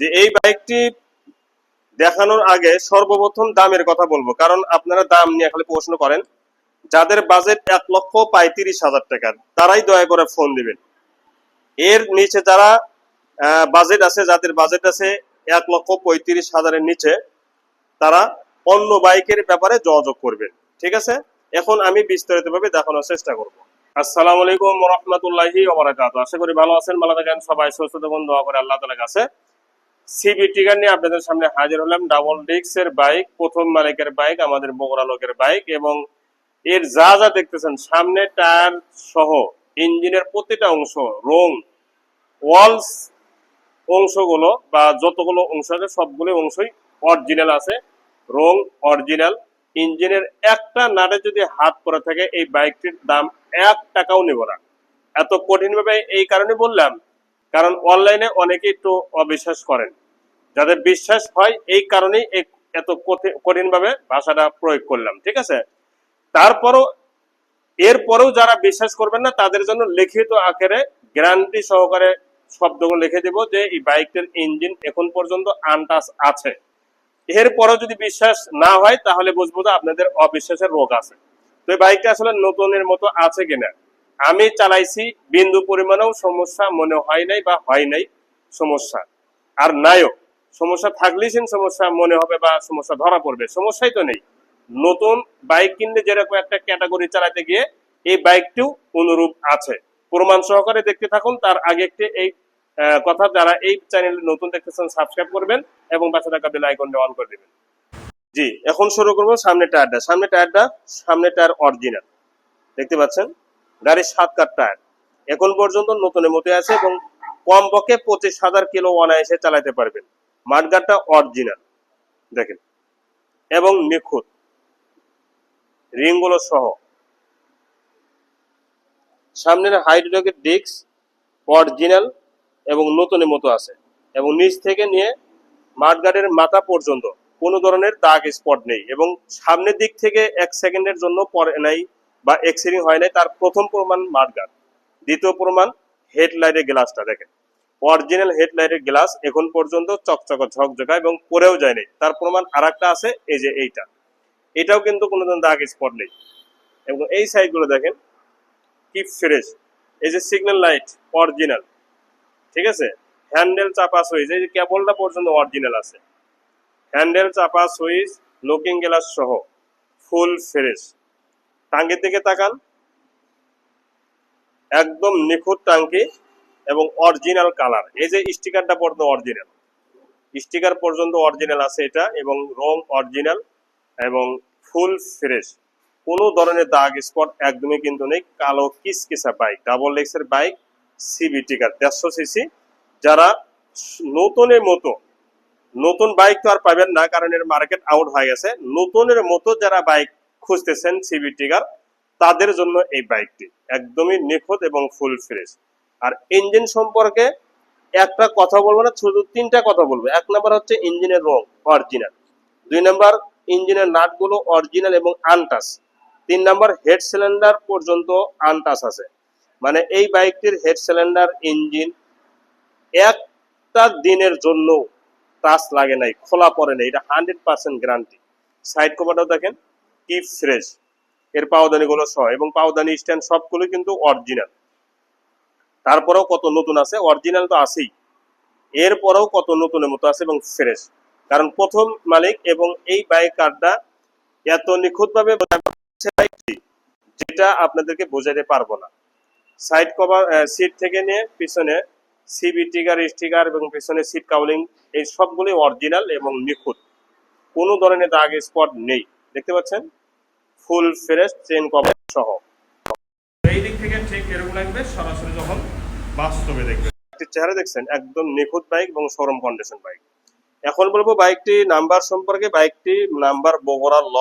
যে এই বাইকটি দেখানোর আগে সর্বপ্রথম দামের কথা বলব, কারণ আপনারা দাম নিয়ে খালি প্রশ্ন করেন। যাদের বাজেট এক লক্ষ পঁয়ত্রিশ হাজার টাকার, তারাই দয়া করে ফোন দিবেন। এর নিচে যারা বাজেট আছে, যাদের বাজেট আছে এক লক্ষ পঁয়ত্রিশ হাজারের নিচে, তারা অন্য বাইকের ব্যাপারে যোগাযোগ করবেন। ঠিক আছে? এখন আমি বিস্তারিতভাবে দেখানোর চেষ্টা করব। আসসালামু আলাইকুম রহমতুল্লাহি আশা করি ভালো আছেন, ভালো থাকেন, সবাই সুস্থ থাকুন, দোয়া করে আল্লাহ তাআলার কাছে। সিবি টিগার নিয়ে আপনাদের সামনে হাজির হলাম। ডাবল ডিস্কের বাইক প্রথম মালিকের বাইক আমাদের বগুড়া লোকের বাইক এবং এর যা যা দেখতেছেন, সামনে টায়ার সহ ইঞ্জিনের প্রতিটা অংশ, রং ওয়ালস অংশগুলো বা যতগুলো অংশ আছে, সবগুলো অংশই অরিজিনাল আছে। রং অরিজিনাল ইঞ্জিনের একটা নাটে যদি হাত পরে থাকে, এই বাইকটির দাম এক টাকাও নেব না। এত কঠিনভাবে এই কারণে বললাম কারণ অনলাইনে অনেকে একটু অবিশ্বাস করেন। যাদের বিশ্বাস হয়, এই কারণেই এত কঠি- কঠিনভাবে ভাষাটা প্রয়োগ করলাম, ঠিক আছে? তারপরও, এরপরেও যারা বিশ্বাস করবেন না, তাদের জন্য লিখিত আকারে গ্যারান্টি সহকারে শব্দগুলো লিখে দেব যে, এই বাইকটির ইঞ্জিন এখন পর্যন্ত আনটাস আছে। এরপরেও যদি বিশ্বাস না হয়, তাহলে বুঝব যে আপনাদের অবিশ্বাসের রোগ আছে। তো এই বাইকটা আসলে নতুনের মতো আছে কিনা? আমি চালাইছি, বিন্দু পরিমাণেও সমস্যা মনে হয় নাই বা হয় নাই সমস্যা। আর নাইও সমস্যা থাকলেই সেন সমস্যা মনে হবে বা সমস্যা ধরা পড়বে, সমস্যাই তো নেই। নতুন বাইক কিনলে যেরকম একটা ক্যাটাগরি চালাতে গিয়ে এই বাইকটিও অনুরূপ আছে। প্রমাণ সহকারে দেখতে থাকুন, তার আগে একটি এই কথা যারা এই চ্যানেলে নতুন দেখতেছেন সাবস্ক্রাইব করবেন এবং পাশে থাকা বেল আইকনটা অন করে দিবেন। জি, এখন শুরু করব সামনে টায়ারটা সামনে টায়ারটা সামনে টায়ার অরিজিনাল দেখতে পাচ্ছেন? গাড়ির সাত কাঠ টায়ার। এখন পর্যন্ত নতুনের মতো আছে এবং কমপক্ষে পঁচিশ হাজার কিলো অনায়াসে চালাতে পারবেন। মাঠগাটটা অরিজিনাল দেখেন। এবং নিখুঁত। রিংগুলো সহ। সামনের হাইড্রোলিকের ডিস্ক অরিজিনাল এবং নতুনের মতো আছে। এবং নিচ থেকে নিয়ে মাঠগার্ডের মাথা পর্যন্ত কোনো ধরনের দাগ স্পট নেই এবং সামনের দিক থেকে এক সেকেন্ডের জন্য পরে নাই বা এক্সিডিং হয় নাই, তার প্রথম প্রমাণ মার্গার দ্বিতীয় প্রমাণ হেডলাইটের গ্লাসটা, দেখেন। অরিজিনাল হেডলাইটের গ্লাস এখন পর্যন্ত চকচক, ঝকঝকা এবং পরেও যায়নি তার প্রমাণ আরেকটা আছে, এই যে এইটা। এটাও কিন্তু কোনো ধরনের দাগ স্পট নেই। এবং এই সাইডগুলো দেখেন, কি ফ্রেশ এই যে সিগন্যাল লাইট অরিজিনাল ঠিক আছে? হ্যান্ডেল চাপা সুইচ এই যে কেবলটা পর্যন্ত অরিজিনাল আছে। হ্যান্ডেল চাপা সুইচ লুকিং গ্লাস সহ ফুল ফ্রেশ টাঙ্কির দিকে তাকান। একদম নিখুঁত টাঙ্কি এবং অরিজিনাল কালার এই যে স্টিকারটা পর্যন্ত অরিজিনাল স্টিকার পর্যন্ত অরিজিনাল আছে এটা এবং রং অরিজিনাল এবং ফুল ফ্রেশ কোনো ধরনের দাগ স্পট একদমই কিন্তু নেই। কালো কিসকিসা বাইক ডাবল লেক্সের বাইক সিবি টিকার দেড়শো সিসি যারা নতুনের মতো, নতুন বাইক তো আর পাবেন না, কারণ এর মার্কেট আউট হয়ে গেছে। নতুনের মতো যারা বাইক খুঁজতেছেন সিবি টিকার তাদের জন্য এই বাইকটি। একদমই নিখুঁত এবং ফুল ফ্রেশ আর ইঞ্জিন সম্পর্কে একটা কথা বলব না, শুধু তিনটা কথা বলব। এক নাম্বার হচ্ছে ইঞ্জিনের রং অরিজিনাল দুই নাম্বার ইঞ্জিনের নাটগুলো অরিজিনাল এবং আনটাস তিন নাম্বার হেড সিলিন্ডার পর্যন্ত আনটাস আছে। মানে এই বাইকটির হেড সিলিন্ডার ইঞ্জিন একটা দিনের জন্য টাচ লাগে নাই, খোলা পড়ে নাই। এটা হান্ড্রেড পার্সেন্ট গ্যারান্টি সাইড কভারটাও দেখেন। কি ফ্রেশ এর পাওদানি গুলো সহ এবং পাওদানি স্ট্যান্ড সবগুলো কিন্তু অরিজিনাল তারপরেও কত নতুন আছে? অরিজিনাল তো আছেই। এরপরেও কত নতুনের মতো আছে এবং ফ্রেশ কারণ প্রথম মালিক এবং এই বাইক কারটা এত নিখুঁতভাবে যেটা আপনাদেরকে বোঝাতে পারব না। সাইড কভার সিট থেকে নিয়ে পিছনে সিবি টিকার স্টিকার এবং পিছনে সিট কাউলিং এই সবগুলি অরিজিনাল এবং নিখুঁত। কোনো ধরনের দাগ স্পট নেই। দেখতে পাচ্ছেন? ফুল ফ্রেশ চেন কভার সহ। এই দিক থেকে ঠিক এরকম লাগবে সরাসরি যখন বাস্তবে দেখবে। একটি চেহারা দেখছেন একদম নিখুঁত বাইক এবং শোরুম কন্ডিশন বাইক এখন বলব বাইকটি নাম্বার সম্পর্কে বাইকটি নাম্বার বগুড়া ল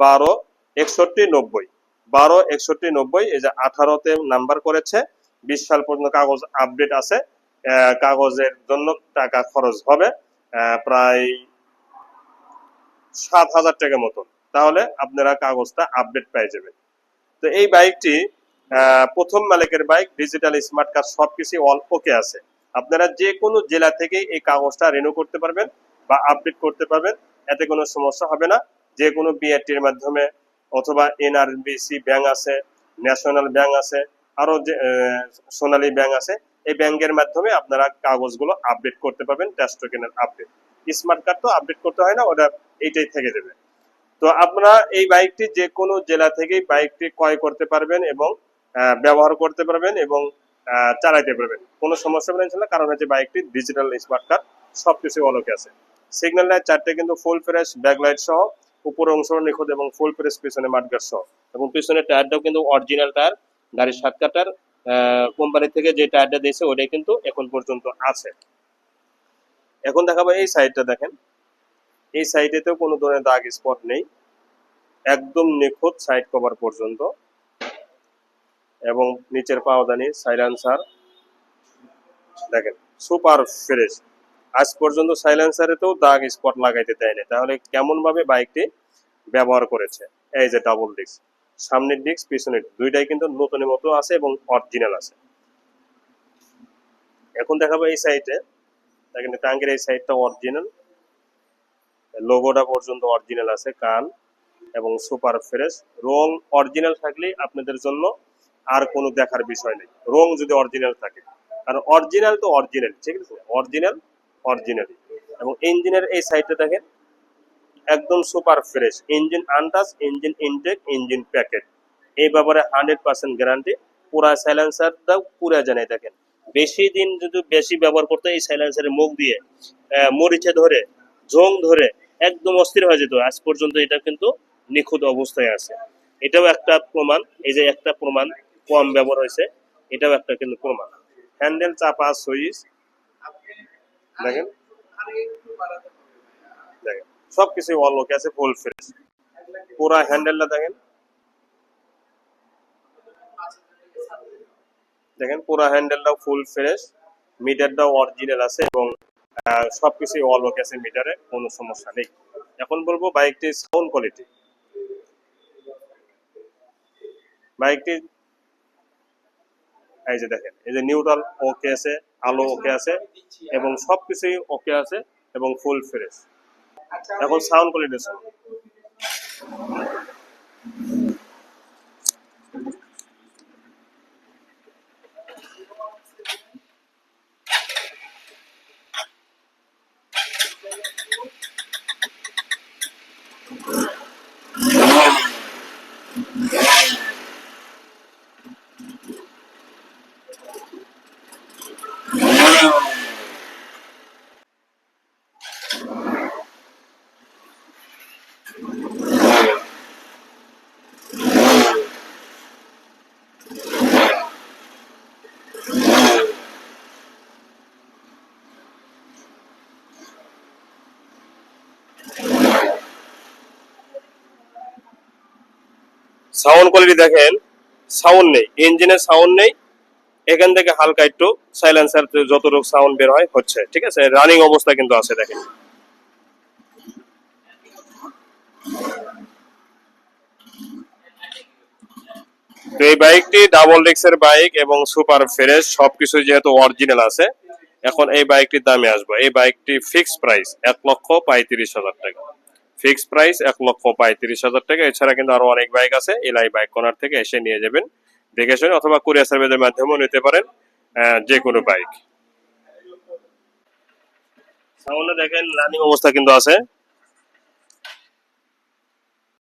বারো একষট্টি নব্বই। বারো একষট্টি নব্বই এই যে আঠারোতে নাম্বার করেছে। বিশ সাল পর্যন্ত কাগজ আপডেট আছে। কাগজের জন্য টাকা খরচ হবে প্রায় সাত হাজার টাকা মতন। তাহলে আপনারা কাগজটা আপডেট পেয়ে যাবেন। তো এই বাইকটি প্রথম মালিকের বাইক ডিজিটাল স্মার্ট কার্ড সবকিছু অল ওকে আছে। আপনারা যে কোনো জেলা থেকে এই কাগজটা রেনু করতে পারবেন বা আপডেট করতে পারবেন, এতে কোনো সমস্যা হবে না। যে কোনো বিআরটির মাধ্যমে অথবা এনআরবিসি ব্যাংক আছে ন্যাশনাল ব্যাংক আছে আরও যে সোনালী ব্যাংক আছে, এই ব্যাংকের মাধ্যমে আপনারা কাগজগুলো আপডেট করতে পারবেন টেস্ট টোকেনের আপডেট স্মার্ট কার্ড তো আপডেট করতে হয় না, ওটা এইটাই থেকে যাবে। তো আপনারা এই বাইকটি যে কোনো জেলা থেকেই বাইকটি ক্রয় করতে পারবেন এবং ব্যবহার করতে পারবেন এবং চালাইতে পারবেন। কোনো সমস্যা হবে না কারণ হচ্ছে বাইকটি ডিজিটাল স্মার্ট কার্ড সবকিছু অলোকে আছে। সিগন্যাল লাইট চারটে কিন্তু ফুল ফ্রেশ ব্যাকলাইট সহ, উপর অংশ নিখুঁত এবং ফুল ফ্রেশ পিছনে মাঠগার সহ। এবং পিছনের টায়ারটাও কিন্তু অরিজিনাল টায়ার গাড়ির সাত কাটার কোম্পানি থেকে যে টায়ারটা দিয়েছে, ওটাই কিন্তু এখন পর্যন্ত আছে। এখন দেখাবো এই সাইডটা দেখেন। এই সাইডে সাইডেতেও কোনো ধরনের দাগ স্পট নেই। একদম নিখুঁত সাইড কভার পর্যন্ত। এবং নিচের পাওদানি সাইলেন্সার দেখেন সুপার ফ্রেশ আজ পর্যন্ত সাইলেন্সারেতেও দাগ স্পট লাগাইতে দেয়নি। তাহলে কেমন ভাবে বাইকটি ব্যবহার করেছে? এই যে ডাবল ডিস্ক সামনের ডিস্ক পিছনের, দুইটাই কিন্তু নতুনের মতো আছে এবং অরিজিনাল আছে। এখন দেখাবো এই সাইডে দেখেন টাঙ্গের এই সাইডটা অরিজিনাল লোগোটা পর্যন্ত অরিজিনাল আছে, কান এবং সুপার ফ্রেশ রং অরিজিনাল থাকলে আপনাদের জন্য আর কোনো দেখার বিষয় নেই। রং যদি অরিজিনাল থাকে। কারণ অরিজিনাল তো অরিজিনাল ঠিক আছে? অরিজিনাল অরিজিনাল এবং ইঞ্জিনের এই সাইডটা দেখেন, একদম super fresh engine untouched engine intake engine packet এই ব্যাপারে হান্ড্রেড পার্সেন্ট গ্যারান্টি পুরা সাইলেন্সারটাও পুরা জানাই দেখেন। বেশি দিন যদি বেশি ব্যবহার করতে এই সাইলেন্সারের মুখ দিয়ে মরিচে ধরে ঝোং ধরে একদম অস্থির হয়ে যেত। আজ পর্যন্ত এটা কিন্তু নিখুঁত অবস্থায় আছে। এটাও একটা প্রমাণ। এই যে একটা প্রমাণ কম ব্যবহার হয়েছে, এটাও একটা কিন্তু প্রমাণ। হ্যান্ডেল চাপা সুইচ দেখেন। দেখেন। সবকিছু অলোকে আছে ফুল ফ্রেশ পুরা হ্যান্ডেলটা দেখেন। দেখেন, পুরা হ্যান্ডেলটাও ফুল ফ্রেশ মিটারটাও অরিজিনাল আছে এবং সবকিছু অলোকে আছে মিটারে কোনো সমস্যা নেই। এখন বলব বাইকটির সাউন্ড কোয়ালিটি বাইকটি এই যে দেখেন, এই যে নিউট্রাল ওকে আছে, আলো ওকে আছে, এবং সবকিছুই ওকে আছে, এবং ফুল ফ্রেশ এখন সাউন্ড কোয়ালিটি সাউন্ড কোয়ালিটি দেখেন, সাউন্ড নেই, ইঞ্জিনের সাউন্ড নেই, এখান থেকে হালকা একটু সাইলেন্সার যতটুকু সাউন্ড বের হয় হচ্ছে, ঠিক আছে? রানিং অবস্থা কিন্তু আছে, দেখেন। এই বাইকটি ডাবল ডিক্সের বাইক এবং সুপার ফ্রেশ সবকিছু যেহেতু অরিজিনাল আছে, এখন এই বাইকটির দামে আসব। এই বাইকটি ফিক্স প্রাইস এক লক্ষ পঁয়ত্রিশ হাজার টাকা। ফিক্স প্রাইস এক লক্ষ পঁয়ত্রিশ হাজার টাকা। এছাড়া কিন্তু আরও অনেক বাইক আছে এলাই বাইক কোনার থেকে এসে নিয়ে যাবেন। দেখে শুনে অথবা কুরিয়ার সার্ভিসের মাধ্যমেও নিতে পারেন যে কোনো বাইক। সামনে দেখেন রানিং অবস্থা কিন্তু আছে।